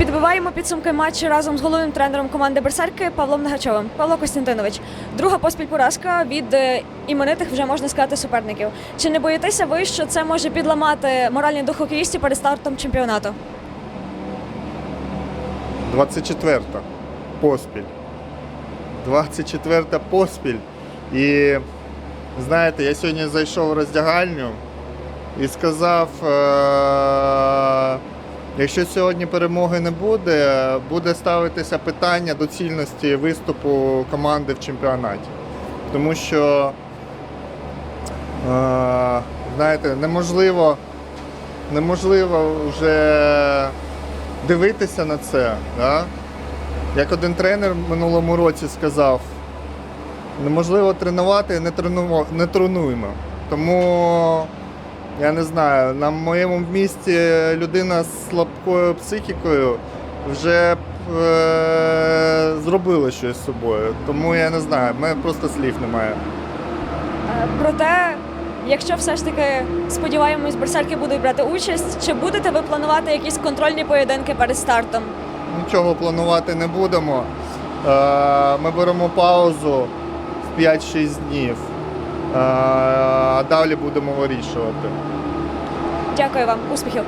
Підбиваємо підсумки матчу разом з головним тренером команди Берсерки Павлом Нагачовим. Павло Костянтинович, друга поспіль поразка від е, іменитих вже можна сказати суперників. Чи не боїтеся ви, що це може підламати моральний дух хокеїстів перед стартом чемпіонату? 24 поспіль. 24 поспіль. І знаєте, я сьогодні зайшов в роздягальню і сказав, е- якщо сьогодні перемоги не буде, буде ставитися питання доцільності виступу команди в чемпіонаті. Тому що, е- знаєте, неможливо, неможливо вже дивитися на це. Да? Як один тренер минулому році сказав, неможливо тренувати, не, трену... не тренуємо. Тому я не знаю, на моєму місці людина з слабкою психікою вже е... зробила щось з собою. Тому я не знаю, в мене просто слів немає. Е, Проте, якщо все ж таки сподіваємось, берсерки будуть брати участь, чи будете ви планувати якісь контрольні поєдинки перед стартом? Нічого планувати не будемо. Е, Ми беремо паузу в 5-6 днів, а далі будемо вирішувати. Дякую вам, успіхів!